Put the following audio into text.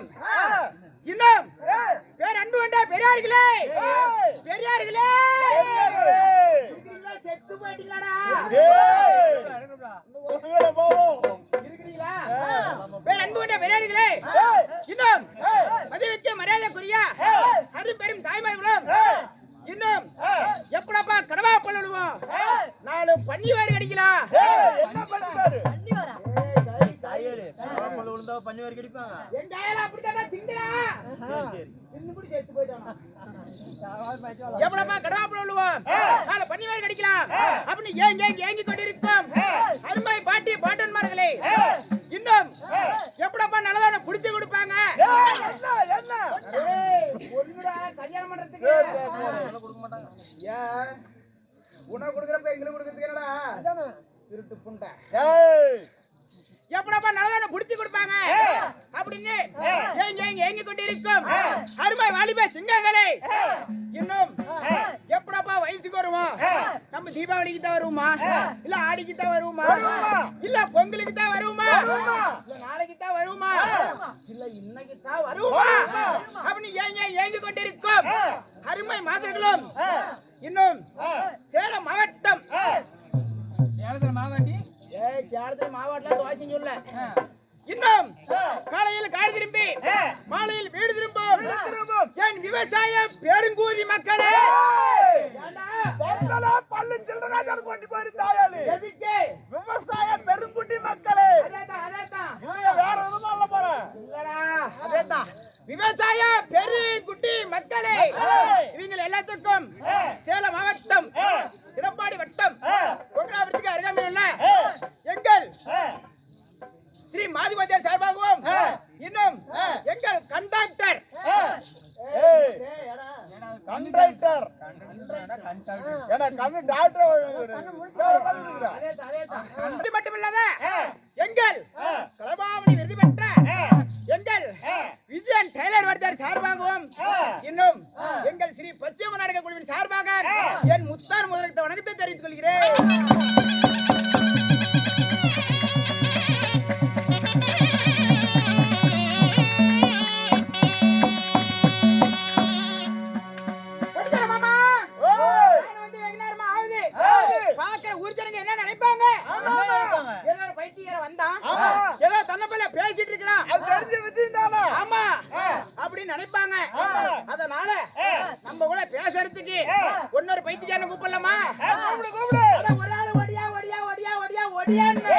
இருக்கும் இன்னும் பேர் அன்பு கொண்ட பெரியார்களே. பெரியார்களே? செத்து போயிட்டீங்களாடா. பேர் அன்பு கொண்ட பெரியார்களே. இன்னும் மதிவிக்க மரியாதைக்குரிய அரும்பெரும் தாய்மார்களும் இன்னும் எப்படப்பா கடவா பல்லுடுவோம் நாலு பன்னி வேறு கடிக்கலாம் என் டயலா அப்படித்தான் திங்கடா தின்னுபடி செத்து போயிட்டானா? எப்படப்பா கடவா பல்லுடுவோம் நாலு பன்னி வேறு கடிக்கலாம். அப்படின்னு ஏன் ஏங்கி ஏங்கி கொண்டிருக்கும். அருமை பாட்டி பாட்டன்மார்களே. இன்னும் எப்படப்பா நல்லதான புடிச்சு கொடுப்பாங்க? கல்யாணம் பண்றதுக்கு. ஏன் உனக்கு கொடுக்குறப்ப எங்களுக்கு கொடுக்கறதுக்கு என்னடா? திருட்டு புண்டை. எப்படப்பா நல்லதான புடிச்சு கொடுப்பாங்க? அப்படின்னு ஏங்கி கொண்டிருக்கும். அருமை வாலிப சிங்கங்களே. இன்னும் எப்படப்பா வயசுக்கு வருவோம் நம்ம தீபாவளிக்கு தான் வருவோமா? இல்ல ஆடிக்கு தான் வருவோமா? இல்ல பொங்கலுக்கு தான் வருவோமா? இல்ல நாளைக்கு தான் வருவோமா? இல்ல இன்னைக்கு தான் வருவோமா? அப்படின்னு ஏங்க ஏங்கி கொண்டிருக்கும். அருமை மாதர்களும் இன்னும் சொல்ல இன்னும் காலையில் காடு திரும்பி மாலையில் வீடு திரும்பும் என் விவசாய பெருங்கூதி மக்களே? பல்லு சில்லராஜர் கொண்டு போயிருந்தாயாளு. எதுக்கு? விவசாய பெருங்குட்டி மக்களே. வேற போறேன் இல்லடா அதேதான். விவசாய பெருங்குட்டி மக்களே. இவங்க எல்லாத்துக்கும் சேலம் மாவட்டம் ஸ்ரீ மாதிபதியார் சார்பாகவும் இன்னும் எங்கள் கண்டாக்டர். அது மட்டுமில்லாத எங்கள் கலபாவணி விருது பெற்ற எங்கள் விஜயன் டெய்லர் வர்த்தர் சார்பாகவும் இன்னும் எங்கள் ஸ்ரீ பச்சைம நாடக குழுவின் சார்பாக என் முத்தார் முதலத்தை வணக்கத்தை தெரிவித்துக் கொள்கிறேன். ஜனங்க என்ன நினைப்பாங்க? ஏதோ ஒரு பைத்தியக்காரன் வந்தான். ஏதோ தன்னப்பிள்ள பேசிட்டு இருக்கிறான். அது தெரிஞ்ச விஷயம் தானே ஆமா அப்படின்னு நினைப்பாங்க. அதனால நம்ம கூட பேசுறதுக்கு இன்னொரு பைத்தியக்காரனை கூப்பிடலாமா? கூப்பிடு கூப்பிடு. ஒரு ஆள் ஒடியா ஒடியா ஒடியா ஒடியா ஒடியான்னு